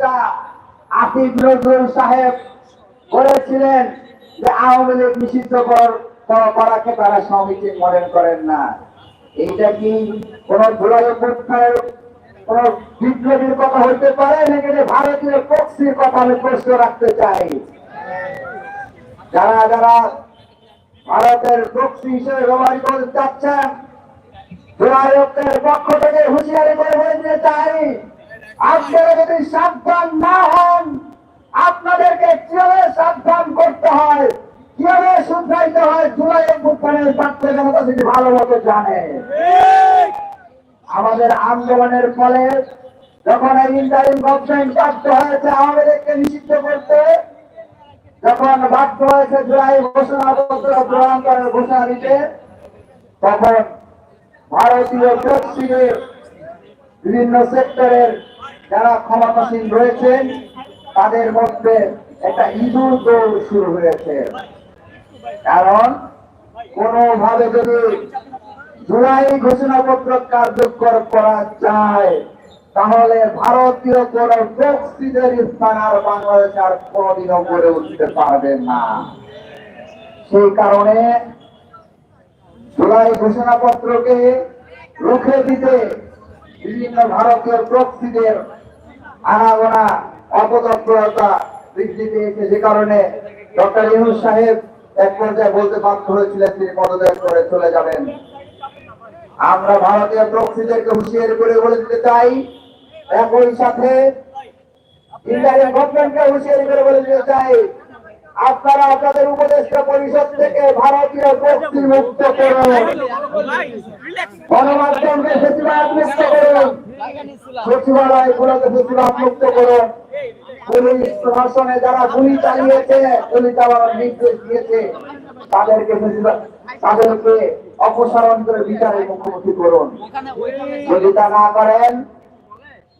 উপদেষ্টা আতিক নজরুল সাহেব বলেছিলেন যে আওয়ামী লীগ নিষিদ্ধ কর- কর- করাকে তারা সমীচীন মনে করেন না। এইটা কি কোন ধুলাই কোন বিপ্লবীর কথা হইতে পারে নাকি ভারতীয় পক্ষীর কথা আমি প্রশ্ন রাখতে চাই? যারা যারা ভারতের পক্ষী হিসেবে ব্যবহার করতে চাচ্ছেন জোড়ায়কের পক্ষ থেকে হুঁশিয়ারি করে চাই আপনারা যদি সাবধান না হন, আপনাদেরকে কীভাবে সাবধান করতে হয়, কীভাবে শুধরাইতে হয় জুলাই অভ্যুত্থানের ছাত্র জনতা যদি ভালো মতো জানে। আমাদের আন্দোলনের ফলে যখন এই ইন্টারিম গভর্নমেন্ট বাধ্য হয়েছে লীগকে নিষিদ্ধ করতে, যখন বাধ্য হয়েছে জুলাই ঘোষণাপত্র গ্রহণ করার ঘোষণা দিতে, তখন ভারতীয় বিভিন্ন সেক্টরের যারা ক্ষমতাসীন রয়েছেন তাদের মধ্যে একটা ইঁদুর দৌড় শুরু হয়েছে। কারণ, কোনোভাবে যদি জুলাই ঘোষণাপত্র কার্যকর করা যায়, তাহলে ভারতীয় কোন পক্ষীদের স্থান আর বাংলাদেশ আর কোনদিনও গড়ে উঠতে পারবে না। সেই কারণে জুলাই ঘোষণাপত্রকে রুখে দিতে বিভিন্ন ভারতীয় প্রক্সিদের আনাগোনা, অপতৎপরতা বৃদ্ধি পেয়েছে যে কারণে ডক্টর ইউনুস সাহেব এক পর্যায়ে বলতে বাধ্য হয়েছিলেন তিনি পদত্যাগ করে চলে যাবেন। আমরা ভারতীয় প্রকৃতিদেরকে হুঁশিয়ারি করে বলে দিতে চাই, একই সাথে ইন্ডিয়ান গভর্নমেন্টকে হুঁশিয়ারি করে বলে দিতে চাই। আপনারা আপনাদের উপদেষ্টা পরিষদ থেকে ভারতীয় প্রক্সি মুক্ত করুন। গণমাধ্যমকে সচিবালয় মুক্ত করুন। সচিবালয় গুলোকে মুক্ত করুন। পুলিশ প্রশাসনে যারা গুলি চালিয়েছে, গুলি নির্দেশ দিয়েছে, তাদেরকে তাদেরকে অপসারণ করে বিচারের মুখোমুখি করুন। যদি তা না করেন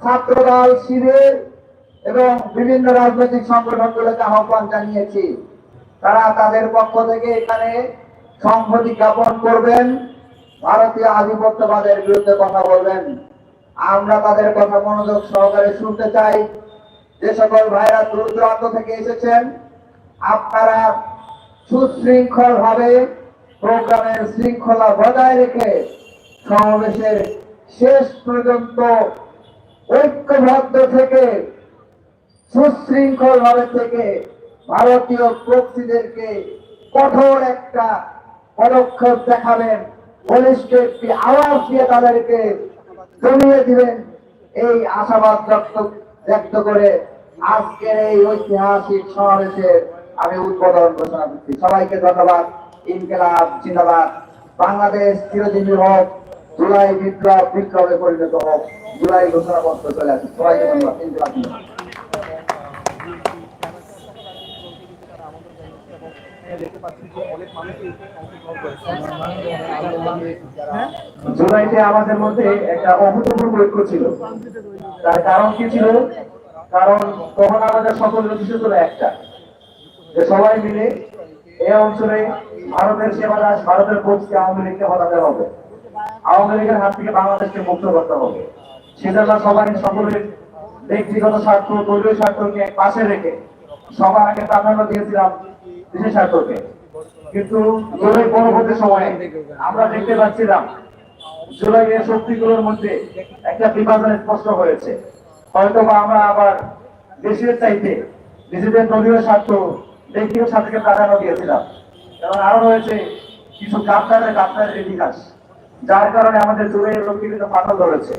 ছাত্রদল, শিবির এবং বিভিন্ন রাজনৈতিক সংগঠনগুলোকে আহ্বান জানিয়েছি। তারা তাদের পক্ষ থেকে এখানে সংহতি জ্ঞাপন করবেন, ভারতীয় আধিপত্যবাদের বিরুদ্ধে কথা বলবেন। আমরা তাদের কথা মনোযোগ সহকারে শুনতে চাই। যে সকল ভাইরা দূর দূরান্ত থেকে এসেছেন, আপনারা সুশৃঙ্খল ভাবে প্রোগ্রামের শৃঙ্খলা বজায় রেখে সমাবেশের শেষ পর্যন্ত ঐক্যবদ্ধ থেকে সুশৃঙ্খল ভাবে থেকে ভারতীয় প্রক্সিদেরকে কঠোর একটা পদক্ষেপ দেখাবেন। পুলিশকে একটি আওয়াজ দিয়ে তাদেরকে জমিয়ে দিবেন। এই আশাবাদ ব্যক্ত করে আজকের এই ঐতিহাসিক সমাবেশের আমি উদ্বোধন ঘোষণা করছি। সবাইকে ধন্যবাদ। ইনকেলাব জিন্দাবাদ। বাংলাদেশ চিরজীবী হোক, জুলাই বিপ্লব বিপ্লবে পরিণত হোক। জুলাই ঘোষণাপত্র চলে আসে। সবাইকে ধন্যবাদ। জুলাইতে আমাদের মধ্যে একটা অভূতপূর্ব ঐক্য ছিল। তার কারণ কি ছিল? কারণ তখন আমাদের সকলের উদ্দেশ্য ছিল একটা। যে সবাই মিলে এই অঞ্চলে ভারতের সেবা দাস, ভারতের পক্ষে আওয়ামী লীগকে হটাতে হবে। আওয়ামী লীগের হাত থেকে বাংলাদেশকে মুক্ত করতে হবে। সেজন্য সবাই সকলের ব্যক্তিগত স্বার্থ, দলীয় স্বার্থকে পাশে রেখে সবার আগে প্রাধান্য দিয়েছিলাম দেশের স্বার্থকে। কিন্তু জুলাই পরবর্তী সময়ে আমরা দেখতে পাচ্ছিলাম জুলাইয়ের শক্তিগুলোর মধ্যে একটা বিভাজন স্পষ্ট হয়েছে। হয়তো বা আমরা আবার দেশের চাইতে নিজেদের দলীয় স্বার্থ, ব্যক্তিগত স্বার্থকে প্রাধান্য দিয়েছিলাম। এবং আরও রয়েছে কিছু গাদ্দারের গাদ্দারের ইতিহাস, যার কারণে আমাদের জুলাইয়ের লোককে কিন্তু ফাটল ধরেছে।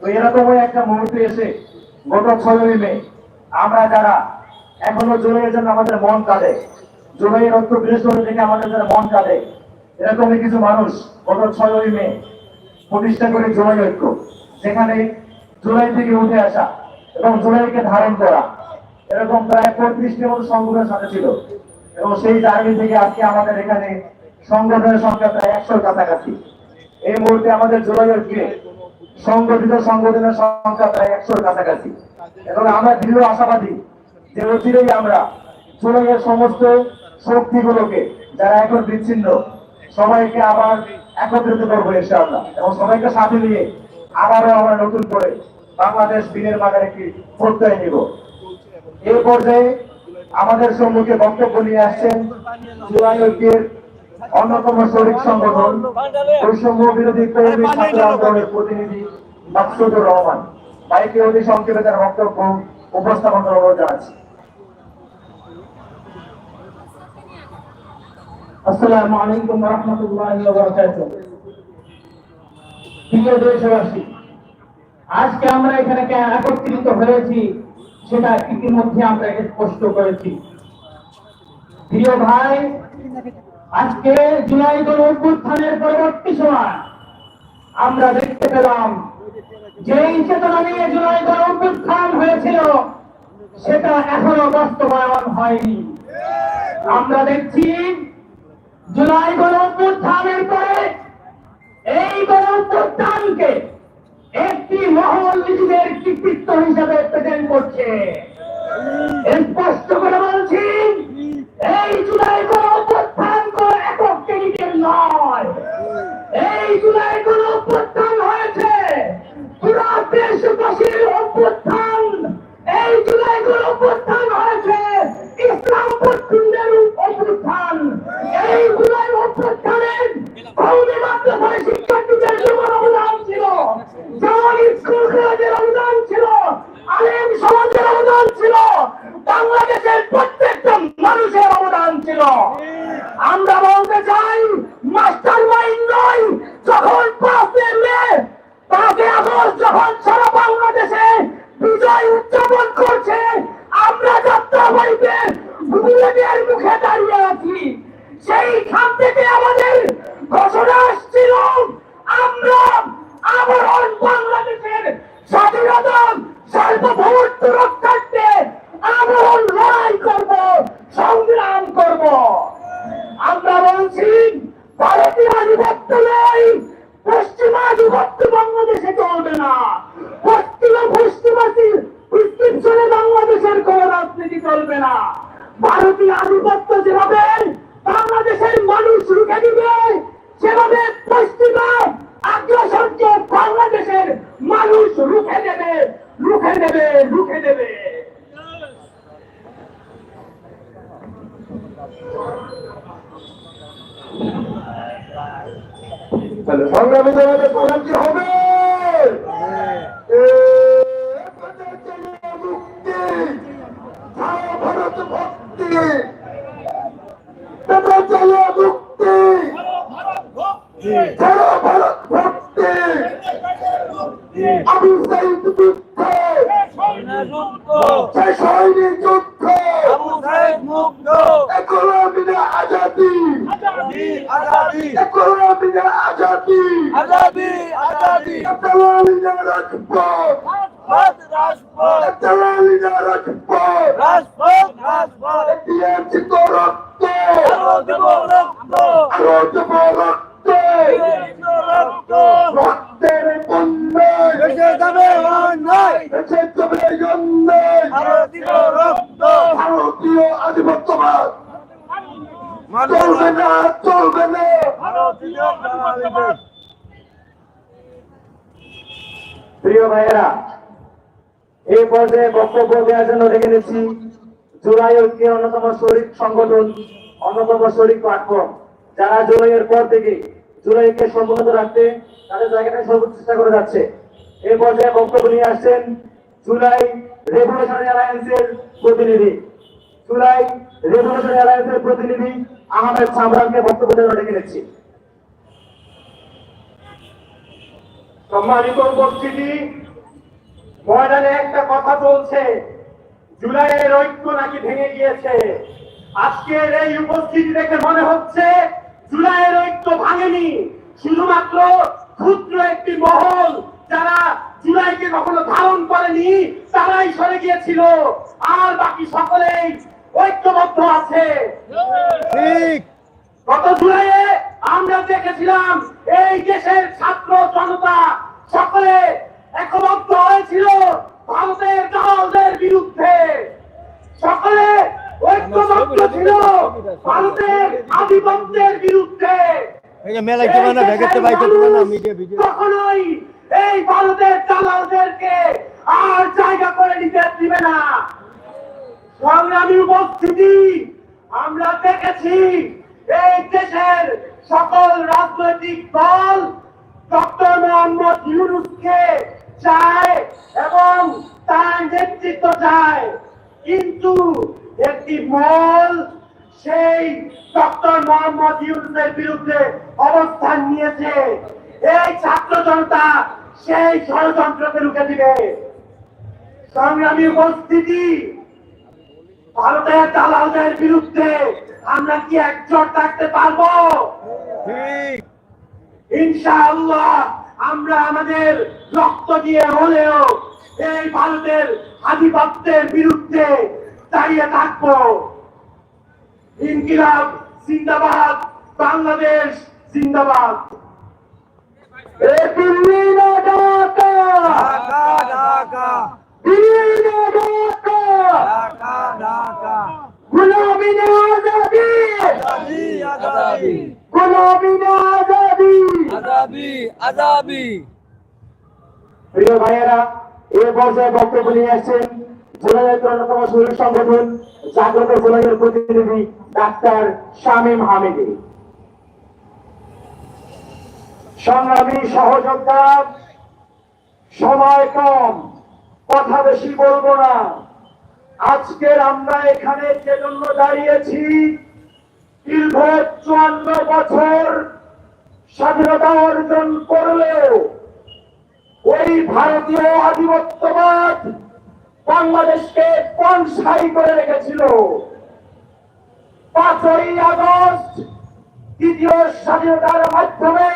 তো এরকমই একটা মুহূর্তে এসে গত ছয়ই মে আমরা যারা এখনও জুলাইয়ের জন্য আমাদের মন কাঁদে, জুলাইয়ের অর্থ বৃহস্পতি থেকে আমাদের যারা মন কাঁদে, এরকমই কিছু মানুষ গত ছয়ই মে প্রতিষ্ঠা করে জুলাই ঐক্য, যেখানে জুলাই থেকে উঠে আসা এবং জুলাইকে ধারণ করা, এরকম প্রায় পঁয়ত্রিশটি মতো সংগঠনের সাথে ছিল। এবং সেই জার্নি থেকে আজকে আমাদের এখানে সংগঠনের সংখ্যা প্রায় একশোর কাছাকাছি। এই মুহূর্তে আমাদের জোরাইয়ের গিয়ে সংগঠিত সংগঠনের সংখ্যা প্রায় একশোর কাছাকাছি। এবং আমরা দৃঢ় আশাবাদী যে অচিরেই আমরা জোরাইয়ের সমস্ত শক্তিগুলোকে যারা এখন বিচ্ছিন্ন, সবাইকে আবার একত্রিত করব ইনশাআল্লাহ এবং সবাইকে সাথে নিয়ে আবারও আমরা নতুন করে বাংলাদেশ দিনের বাজারে একটি প্রত্যয় নিব। এই পর্যায়ে আমাদের সম্মুখে বক্তব্য নিয়ে আসছেন জুলাই ঐক্যের অন্যতম শরিক সংগঠন বৈষম্য বিরোধী কর্মী ছাত্র আন্দোলনের প্রতিনিধি মাকসুদুর রহমান। বাইকে অতি সংক্ষেপে তার বক্তব্য উপস্থাপন করার অনুরোধ জানাচ্ছি। আসসালামু আলাইকুম রহমতুল্লাহ প্রিয় দেশবাসী আজকে আমরা এখানে একত্রিত হয়েছি সেটা ইতিমধ্যে আমরা স্পষ্ট করেছি। প্রিয় ভাই আজকে জুলাই গণ অভ্যুত্থানের পরবর্তী সময় আমরা দেখতে পেলাম যেই চেতনা নিয়ে জুলাই গণ অভ্যুত্থান হয়েছিল, সেটা এখনও বাস্তবায়ন হয়নি। আমরা দেখছি জুলাই গণঅভ্যুত্থানের পরে এই গণঅভ্যুত্থানকে একটি মহল নিজেদের কৃতিত্ব হিসাবে প্রেজেন্ট করছে স্পষ্ট করে বলছি এই জুলাই গণঅভ্যুত্থান কোন একক টেনিকের নয় এই জুলাই গণঅভ্যুত্থান হয়েছে পুরো দেশবাসীর অভ্যুত্থান এই জুলাই গণঅভ্যুত্থান হয়েছে ইসলাম পশ্চিমদের অভ্যুত্থান এই জুলাই অভ্যুত্থানের কৌমি মাদ্রাসায় শিক্ষার্থীদের জীবন অবদান ছিল যেমন স্কুল কলেজের অবদান ছিল আলেম সমাজের অবদান ছিল বাংলাদেশের প্রত্যেকটা মানুষের অবদান ছিল আমরা বলতে চাই মাস্টার মাইন্ড নয় যখন পাঁচে মে পাঁচে আগস্ট যখন সারা বাংলাদেশে বিজয় উদযাপন করছে আমরা যাত্রা বাড়িতে বুলেটের মুখে দাঁড়িয়ে আছি সেইখান থেকে আমাদের ঘোষণা আসছিল আমরা আবরণ বাংলাদেশের স্বাধীনতা সার্বভৌমত্ব রক্ষার্থে আবরণ লড়াই করব সংগ্রাম করব আমরা বলছি ভারতীয় আধিপত্য নয় পশ্চিমা আধিপত্য বাংলাদেশে চলবে না পশ্চিমা পশ্চিমাসীর প্রিসক্রিপশনে বাংলাদেশের কোন রাজনীতি চলবে না ভারতীয় আধিপত্য যেভাবে বাংলাদেশের মানুষ রুখে দিবে সেভাবে পশ্চিমা আগ্রাসনকে বাংলাদেশের মানুষ রুখে দেবে রুখে দেবে রুখে দেবে সংগ্রামী দলের প্রধান কি হবে এ, মুক্তি ছাড়ো ভারত ভক্তি পেটে চলে মুক্তি ছাড়ো ভারত ভক্তি আমি সেই যুদ্ধ শেষ হয়নি যুদ্ধ একলমিনে আজাদি একলমিনে আজাদি। একলমিনে রাজপথ। একলমিনে রাজপথ। দিয়েছি তো রক্ত। আরও দেব রক্ত। রক্তের বন্যায় দেশে যাবে অন্যায় ভারতীয় আধিপত্যবাদ চলবে যারা জুলাইয়ের পর থেকে জুলাইকে সম্মত রাখতে তাদের জায়গাটা সর্বোচ্চ চেষ্টা করে যাচ্ছে। এই পর্যায়ে বক্তব্য নিয়ে আসছেন জুলাই রেভলিউশনারি অ্যালায়েন্সের প্রতিনিধি। জুলাই রেভলিউশনারি অ্যালায়েন্সের প্রতিনিধি আহমেদ সামরানকে বক্তব্য দেওয়ার ডেকে নিচ্ছি। সম্মানিত উপস্থিতি, ময়দানে একটা কথা চলছে। জুলাইয়ের ঐক্য নাকি ভেঙে গিয়েছে? আজকের এই উপস্থিতি দেখে মনে হচ্ছে জুলাইয়ের ঐক্য ভাঙেনি। শুধুমাত্র ক্ষুদ্র একটি মহল যারা জুলাইকে কখনো ধারণ করেনি, তারাই সরে গিয়েছিল। আর বাকি সকলেই ঐক্যবদ্ধ আছে। গত জুলাইয়ে আমরা দেখেছিলাম এই দেশের ছাত্র জনতা সকলে একমত হয়েছিল ভারতের দালালদের বিরুদ্ধে। সকলে ঐক্যবদ্ধ ছিল ভারতের আধিপত্যের বিরুদ্ধে। কখনোই এই ভারতের দালালদেরকে আর জায়গা করে নিতে দিবে না। সংগ্রামী আমরা দেখেছি এই দেশের সকল রাজনৈতিক দল ডক্টর মোহাম্মদ ইউনুসকে চায় এবং তার নেতৃত্ব চায়। কিন্তু একটি মল সেই ডক্টর মোহাম্মদ ইউনুসের বিরুদ্ধে অবস্থান নিয়েছে। এই ছাত্র জনতা সেই ষড়যন্ত্রকে রুখে দিবে। সংগ্রামী উপস্থিতি ভারতের দালালদের বিরুদ্ধে আমরা কি একজোট থাকতে পারব? ইনশাআল্লাহ আমরা আমাদের রক্ত দিয়ে হলেও এই ভারতের আধিপত্যের বিরুদ্ধে দাঁড়িয়ে থাকব। ইনকিলাব জিন্দাবাদ বাংলাদেশ জিন্দাবাদ। দিল্লি ঢাকা। প্রিয় ভাইয়েরা এ পর্যায়ে বক্তব্য নিয়ে আসছেন অন্যতম শরীর সংগঠন জাগ্রত প্রতিনিধি ডাক্তার শামীম হামিদি। সংগ্রামী সহযোদ্ধা সময় কম কথা বেশি বলব না। আজকের আমরা এখানে যে জন্য দাঁড়িয়েছি, দীর্ঘ চুয়ান্ন বছর স্বাধীনতা অর্জন করলেও ওই ভারতীয় আধিপত্যবাদ বাংলাদেশকে কনসাই করে রেখেছিল। পাঁচই আগস্ট দ্বিতীয় স্বাধীনতার মাধ্যমে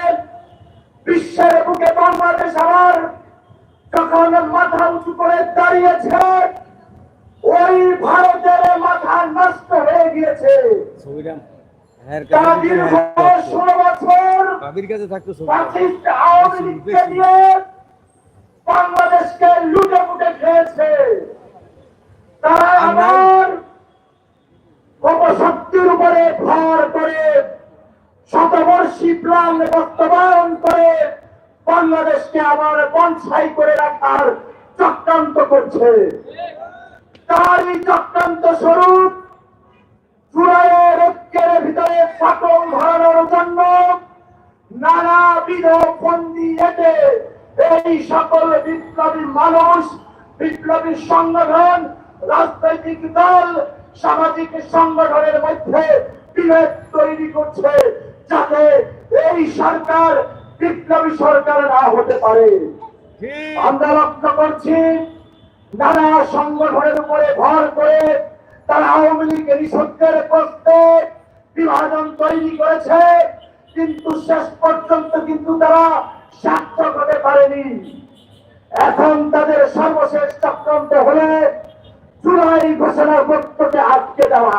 বিশ্বের বুকে বাংলাদেশ আবার যখন মাথা উঁচু করে দাঁড়িয়েছে ওই ভারতের মাথা নষ্ট হয়ে গিয়েছে। হ্যাঁ বাংলাদেশকে লুটে ফুটে খেয়েছে। তারা আবার অপশক্তির উপরে ভর করে শতবর্ষী প্ল্যান বাস্তবায়ন করে বাংলাদেশকে আবার বনসাই করে রাখার চক্রান্ত করছে। তারই চক্রান্ত স্বরূপ চূড়ায়ের ঐক্যের ভিতরে ফাটল ধরানোর জন্য নানাবিধ ফন্দি এতে এই সকল বিপ্লবী মানুষ বিপ্লবী সংগঠন রাজনৈতিক দল সামাজিক সংগঠনের মধ্যে বিভেদ তৈরি করছে যাতে এই সরকার বিপ্লবী সরকার না হতে পারে। আমরা লক্ষ্য করছি নানা সংগঠনের উপরে ভর করে তারা আওয়ামী লীগের নিষেধের করতে বিভাজন তৈরি করেছে কিন্তু শেষ পর্যন্ত কিন্তু তারা সার্থক হতে পারেনি। এখন তাদের সর্বশেষ চক্রান্ত হলে জুলাই ঘোষণার বক্তব্যে আটকে দেওয়া।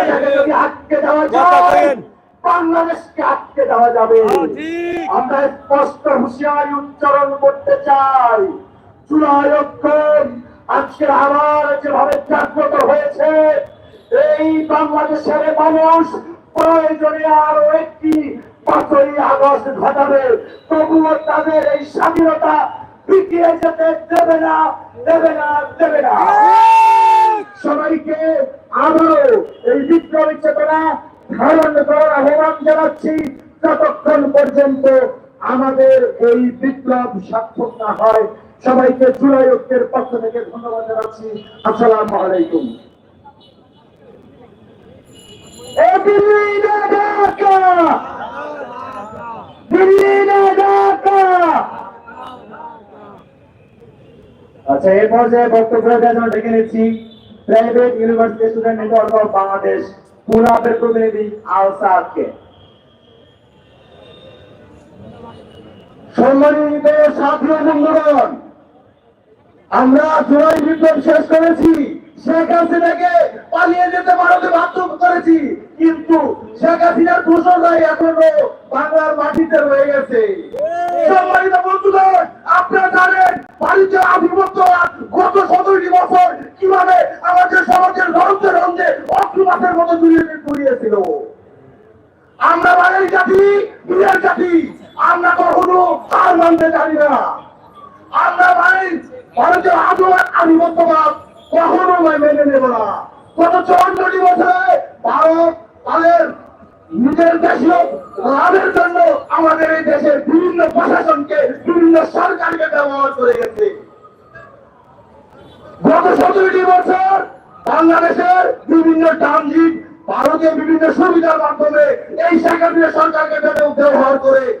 এটাকে যদি আটকে দেওয়া যায় বাংলাদেশকে আটকে দেওয়া যাবে। আমরা স্পষ্ট হুঁশিয়ারি উচ্চারণ করতে চাই। অক্ষর আজকে আবার যেভাবে জাগ্রত হয়েছে, এই বাংলাদেশের মানুষ প্রয়োজনে আরও একটি পাঁচই আগস্ট ঘটাবে। তবুও তাদের এই স্বাধীনতা পিটিয়ে যেতে দেবে না দেবে না দেবে না। সবাইকে আবারও এই বিপ্লবী চেতনা ধারণ করার আহ্বান জানাচ্ছি, যতক্ষণ পর্যন্ত আমাদের এই বিপ্লব সার্থক না হয়, সবাইকে জুলাই ঐক্যের পক্ষ থেকে ধন্যবাদ জানাচ্ছি। আসসালামু আলাইকুম। আচ্ছা এই পর্যায়ে বক্তব্য ডেকে নিচ্ছি। Private university student network of Bangladesh পুনাপের প্রতিনিধি আলসাদকে সম্মানিত সাথী বন্ধুগণ, আমরা জুলাই বিপ্লব শেষ করেছি। শেখ হাসিনাকে পালিয়ে যেতে ভারতে বাধ্য করেছি, কিন্তু শেখ হাসিনার দূষণরাই এখনও বাংলার মাটিতে রয়ে গেছে। সম্মানিত বন্ধুগণ, আপনারা জানেন, ভারতীয় আধিপত্য গত সতেরোটি বছর কীভাবে আমাদের সমাজের রন্ধে রন্ধে অক্টোপাসের মতো তুলে তুলিয়েছিল আমরা বাঙালি জাতি বীরের জাতি। আমরা কখনো হার মানতে জানি না। আমরা ভাই ভারতীয় আদৌ- আধিপত্যবাদ কখনো মেনে নেব না। গত চুয়ান্নটি বছরে ভারত তাদের নিজের দেশীয় লাভের জন্য আমাদের এই দেশের বিভিন্ন প্রশাসনকে, বিভিন্ন সরকারকে ব্যবহার করে গেছে। গত সতেরোটি বছর বাংলাদেশের বিভিন্ন ট্রানজিট, ভারতের বিভিন্ন সুবিধার মাধ্যমে এই সেখানে সরকারকে ব্যবহার করে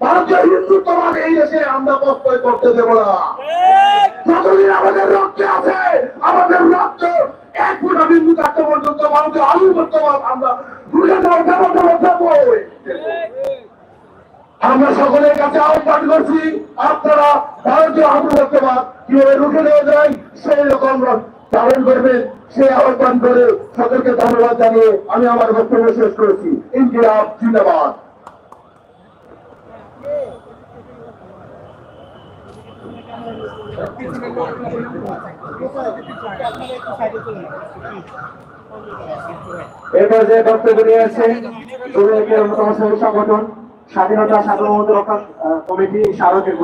ভারতীয় হিন্দুত্ববাদ এই দেশে আমরা প্রত্যয় করতে দেব না। যতদিন আমাদের রক্তে আছে, আমাদের রক্ত এক ফুটা বিন্দু থাকতে পর্যন্ত ভারতীয় আধিপত্যবাদ আমরা আমরা সকলের কাছে আহ্বান করছি, আপনারা ভারতীয় আধিপত্যবাদ কীভাবে রুখে দেওয়া যায়, সেই রকম পালন করবেন। সেই আহ্বান করে সকলকে ধন্যবাদ জানিয়ে আমি আমার বক্তব্য শেষ করেছি। ইন্ডিয়া জিন্দাবাদ। এরপর যে বক্তব্য নিয়ে যুবলীগের অন্যতম সংগঠন স্বাধীনতা সার্বভৌমত্ব রক্ষা কমিটি স্মারকের